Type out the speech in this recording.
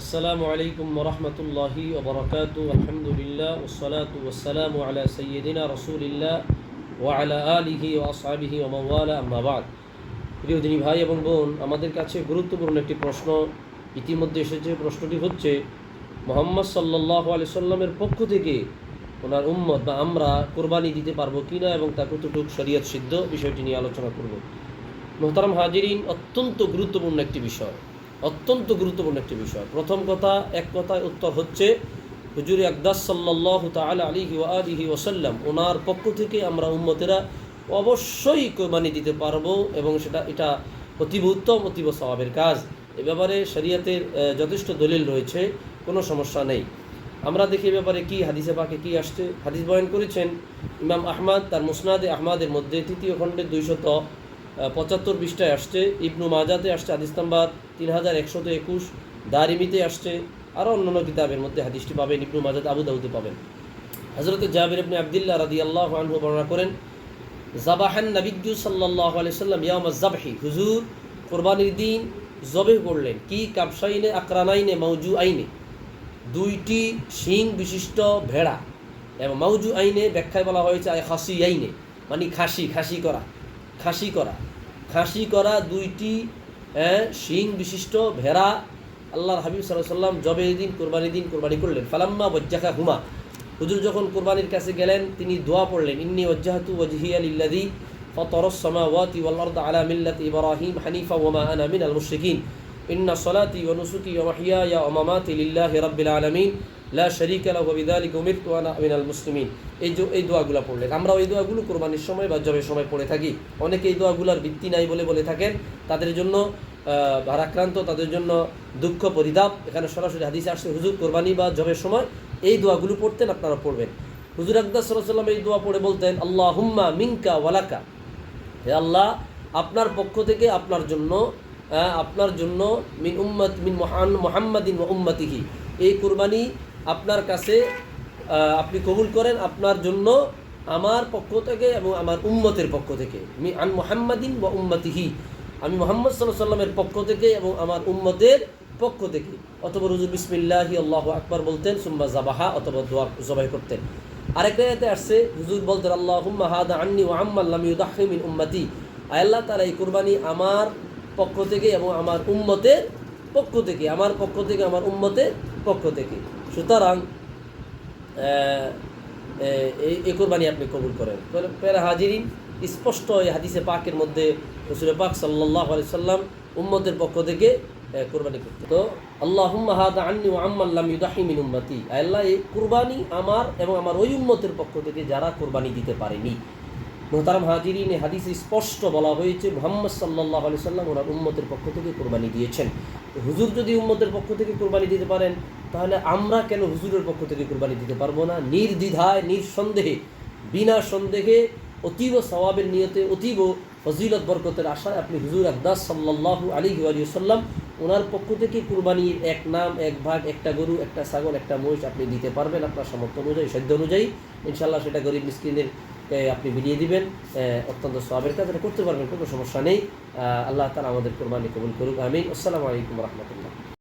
আসসালামু আলাইকুম রহমতুল্লাহি ওবরকাত আলহামদুলিল্লাহ ওসলাত ওসালাম আলা সৈয়দিনা রসুলিল্লাহ ওয়ালা আলিহি ওয়াসাবিহি ওমাওয়ালা আম্মাবাদ প্রিয় দিনী ভাই এবং বোন, আমাদের কাছে গুরুত্বপূর্ণ একটি প্রশ্ন ইতিমধ্যে এসেছে। প্রশ্নটি হচ্ছে, মোহাম্মদ সাল্লাহ আলি সাল্লামের পক্ষ থেকে ওনার উম্মত বা আমরা কোরবানি দিতে পারব কি না এবং তা কতটুক শরীয়ত সিদ্ধ, বিষয়টি নিয়ে আলোচনা করব। মোহতারাম হাজিরিন, অত্যন্ত গুরুত্বপূর্ণ একটি বিষয়। অত্যন্ত গুরুত্বপূর্ণ একটি বিষয়। প্রথম কথা, এক কথায় উত্তর হচ্ছে, হুজুর আকদাস সাল্লাহ তালা আলিহি আলিহি ওসাল্লাম ওনার পক্ষ থেকে আমরা উম্মতেরা অবশ্যই কোরবানি দিতে পারব এবং সেটা, এটা অতীব উত্তম, অতীব স্বভাবের কাজ। এ ব্যাপারে শরিয়াতের যথেষ্ট দলিল রয়েছে, কোনো সমস্যা নেই। আমরা দেখি এ ব্যাপারে কী হাদিসে পাকে কী আসছে। হাদিস বয়ান করেছেন ইমাম আহমাদ, তার মুসনাদে আহমাদের মধ্যে তৃতীয় খণ্ডে দুইশত পঁচাত্তর পৃষ্ঠায় আসছে। ইবনু মাজাতে আসছে হাদিস নাম্বার তিন হাজার একশত একুশ। দারিমিতে আসছে। আরও অন্যান্য কিতাবের মধ্যে হাদিসটি পাবেন। ইবনু মাজাদ আবু দাউদে পাবেন। হজরত জাবির ইবনে আবদুল্লাহ রাদি আল্লাহ আনহু বর্ণনা করেন জাবাহান নবিজ্জু সাল্লাহ আলি সাল্লাম ইয়াম জাবহি হুজুর, কোরবানির দিন জবে করলেন। কি কাপসাইনে আকরানাইনে মৌজু আইনে দুইটি শিং বিশিষ্ট ভেড়া। এবং মৌজু আইনে ব্যাখ্যায় বলা হয়েছে খাসি আইনে মানে খাসি খাসি করা। খাসি করা। খাসি করা দুইটি শিং বিশিষ্ট ভেড়া আল্লাহর হাবিব সাল্লাহ সাল্লাম জবে দিন কোরবানি দিন কোরবানি করলেন। ফালাম্মা বজ্জাখা হুমা। হুজুর যখন কোরবানির কাছে গেলেন, তিনি দোয়া পড়লেন, ইন্নি ওজ্জাহাতু ওয়াজহিয়া ইল্লাদি ফতরসমা ওয়াতি ওয়াল্লাহ আলা মিল্লাত ইব্রাহিম হানিফা ওয়া মা আনা মিনাল মুশরিকিন। ইন্না সলাতি অনুসুকি ওমাহিয়া ইয়া ওমামাতি লিল্লাহি রাব্বিল আলামিন। লা শরীক আলাহ বিদালিক উমিরতু আনা আমিনাল মুসলিমিন। এই এই দোয়াগুলো পড়লেন। আমরা ওই দোয়াগুলো কোরবানির সময় বা জবের সময় পড়ে থাকি। অনেকে এই দোয়াগুলোর ভিত্তি নাই বলে বলে থাকেন। তাদের জন্য ভারাক্রান্ত, তাদের জন্য দুঃখ, পরিতাপ। এখানে সরাসরি হাদিসে আসছে, হুজুর কোরবানি বা জবের সময় এই দোয়াগুলো পড়তেন, আপনারা পড়বেন। হুজুর আকদাস সাল্লাম এই দোয়া পড়ে বলতেন আল্লাহ হুম্মা মিঙ্কা ওয়ালাকা হে আল্লাহ, আপনার পক্ষ থেকে আপনার জন্য আপনার জন্য মিন উম্মত, মিন মহান মোহাম্মদিন উম্মতিহি। এই কুরবানি আপনার কাছে আপনি কবুল করেন আপনার জন্য আমার পক্ষ থেকে এবং আমার উম্মতের পক্ষ থেকে। মি আন মোহাম্মদিন ও উম্মতিহি। আমি মোহাম্মদ সাল্লাহ সাল্লামের পক্ষ থেকে এবং আমার উম্মতের পক্ষ থেকে। অথবা রুজুর বিসমিল্লাহি, আল্লাহ আকবার বলতেন সুম্বা জাবাহা অথবা দোয়া জবাই করতেন। আরেকটা এতে আসছে, হুজুর বলতেন আল্লাহ হুম্মা হাদা আন্নি ও আম্মাল্লাম ইউদাহি মিন উম্মতি। আল্লাহ তালা এই কোরবানি আমার পক্ষ থেকে এবং আমার উম্মতের পক্ষ থেকে, আমার পক্ষ থেকে, আমার উম্মতের পক্ষ থেকে। সুতরাং এই কোরবানি আপনি কবুল করেন। পেরা হাজিরিন, স্পষ্ট এই হাদিসে পাকের মধ্যে রসুল পাক সাল্লাহ আলি সাল্লাম উম্মতের পক্ষ থেকে কোরবানি করতে তো আল্লাহ উম্মতি। আল্লাহ এই কোরবানি আমার এবং আমার ওই উম্মতের পক্ষ থেকে যারা কোরবানি দিতে পারেনি। মোহতারাম এই হাদিসে স্পষ্ট বলা হয়েছে, মোহাম্মদ সাল্লাহ আলি সাল্লাম ওনার উম্মতের পক্ষ থেকে কোরবানি দিয়েছেন। হুজুর যদি উম্মতের পক্ষ থেকে কোরবানি দিতে পারেন, তাহলে আমরা কেন হুজুরের পক্ষ থেকে কোরবানি দিতে পারব না? নির্দ্বিধায়, নিঃসন্দেহে, বিনা সন্দেহে, অতীব সওয়াবের নিয়তে, অতীব ফজিলত বরকতের আশায় আপনি হুজুর আকদাস সাল্লাহু আলী সাল্লাম ওনার পক্ষ থেকে কুরবানির এক নাম, এক ভাগ, একটা গরু, একটা ছাগল, একটা মহিষ আপনি দিতে পারবেন আপনার সামর্থ্য অনুযায়ী, সাধ্য অনুযায়ী। ইনশাল্লাহ সেটা গরিব মিসকিনের আপনি বিলিয়ে দিবেন অত্যন্ত সবের কাজ করতে পারবেন, কোনো সমস্যা নেই। আল্লাহ তালা আমাদের কোরবানি কবুল করুক আমি আসসালামু আলাইকুম রহমতুল্লাহ।